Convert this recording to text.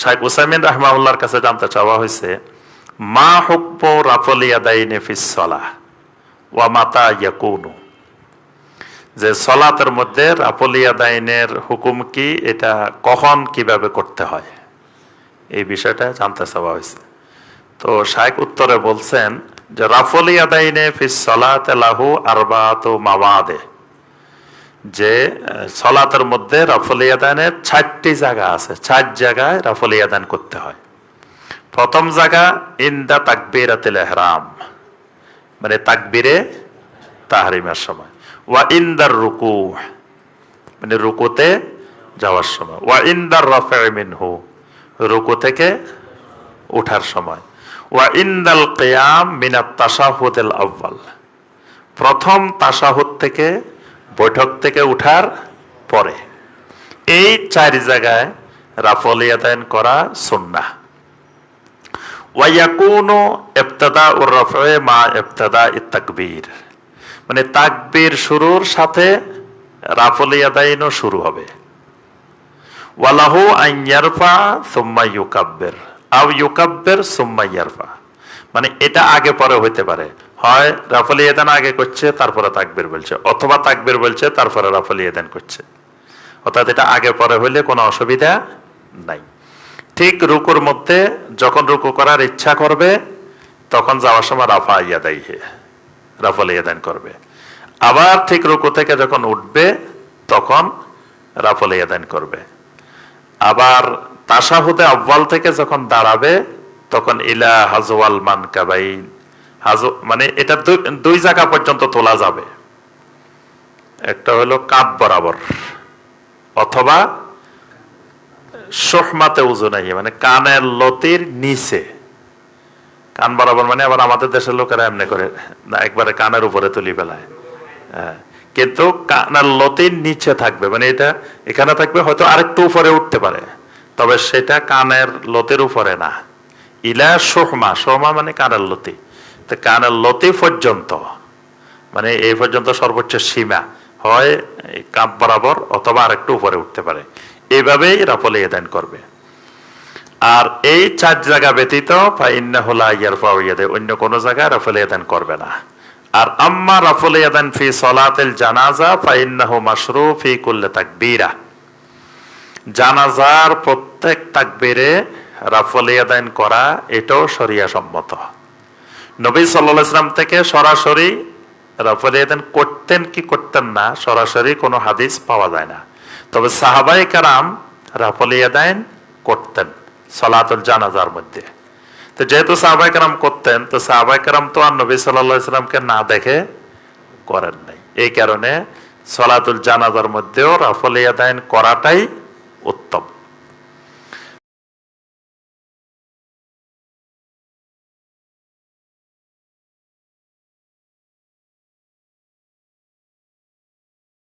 শাইখ উসাইমিন রাহমাউল্লাহর কাছে জানতে চাওয়া হয়েছে, মা হুকম রাফলিয়াদাইনে ফিসলা মাতা ইয়াকুনু? যে সলাতের মধ্যে রাফলিয়াদাইনের হুকুম কি, এটা কখন কীভাবে করতে হয়? এই বিষয়টা জানতে চাওয়া হয়েছে। তো শাইখ উত্তরে বলছেন যে রাফলিয়াদাইনে ফিস সলাতে লাহু আরবাত মাওয়াদে। যে সলাতের মধ্যে রাফলিয়াদানের চারটি জায়গা আছে। চার জায়গায় রাফলিয়াদান করতে হয়। প্রথম জায়গা, ইন্দা তাকবিরাতিল এহরাম। মানে তাকবিরে তাহারিমের সময়। ওয়া ইন্দার রুকু। মানে রুকুতে যাওয়ার সময়। ওয়া ইন্দার মিনহু। রুকু থেকে ওঠার সময়। ওয়া ইন্দাল কিয়াম মিনাত তাশাহুদুল আউয়াল। প্রথম তাশাহুদ থেকে বৈঠক থেকে উঠার পরে এই চার জায়গায় রাফলিয়াতায়ন করা সুন্নাহ। ওয়াইয়াকুনু ইবতাদা উর রফে মা ইবতাদা ইত্তাকবীর মানে তাকবীর শুরুর সাথে রাফলিয়াদাইনও শুরু হবে। ওয়ালাহু আন ইয়ারফা সুম্মা ইউকাব্বির। আও ইউকাব্বির সুম্মা ইয়ারফা। মানে এটা আগে, পরে হইতে পারে। হয় রাফল ইয়াদান আগে করছে, তারপরে তাকবীর বলছে, অথবা তাকবীর বলছে, তারপরে রাফল ইয়াদান করছে। অর্থাৎ এটা আগে, পরে হইলে কোনো অসুবিধা নাই। ঠিক রুকুর মধ্যে যখন রুকু করার ইচ্ছা করবে, তখন যাওয়ার সময় রাফা ইয়াদাই হে, রাফল ইয়াদান করবে। আবার ঠিক রুকু থেকে যখন উঠবে, তখন রাফল ইয়াদান করবে। আবার তাসাহুদে আব্বাল থেকে যখন দাঁড়াবে তখন ইলা হাজওয়াল মান কাবাইন। মানে এটা দুই- দুই জায়গা পর্যন্ত তোলা যাবে। একটা হলো কাপ বরাবর, অথবা সোহমাতে উজু নাই মানে কানের লতির নিচে। কান বরাবর মানে আবার আমাদের দেশের লোকেরা এমনি করে না, একবারে কানের উপরে তুলি বেলায় হ্যাঁ কিন্তু কানের লতির নিচে থাকবে মানে এটা এখানে থাকবে, হয়তো আরেকটু উপরে উঠতে পারে, তবে সেটা কানের লতির উপরে না। ইলা সোহমা সোহমা মানে কানের লতি। তো কানের লতি পর্যন্ত মানে এই পর্যন্ত সর্বোচ্চ সীমা হয় কাপ বরাবর অথবা আরেকটু উপরে উঠতে পারে। এইভাবেই রাফলে এদান করবে। আর এই চার জায়গা ব্যতীত ফাইন্না হোলা ইয়ার ফাউয়াদে অন্য কোনো জায়গায় রাফলে এদান করবে না। আর আম্মা রাফলে এদান ফি সলাতিল জানাজা, ফাইন্নাহু মাশরু ফি কুল্লি তাকবীরা। জানাজার প্রত্যেক তাকবীরে রাফলে এদান করা, এটাও শরিয়া সম্মত। নবী সাল্লাহ ইসলাম থেকে সরাসরি রাফলে এদান করতেন কি করতেন না, সরাসরি কোনো হাদিস পাওয়া যায় না। তবে সাহাবাই কারাম রাফলে এদান করতেন সলাতুল জানাজার মধ্যে। তো যেহেতু সাহাবাই কারাম করতেন, তো সাহাবাই কারাম তো আর নবী সাল্লাহ ইসলামকে না দেখে করেন নাই। এই কারণে সলাতুল জানাজার মধ্যেও রাফলে আদায়ন করাটাই উত্তম।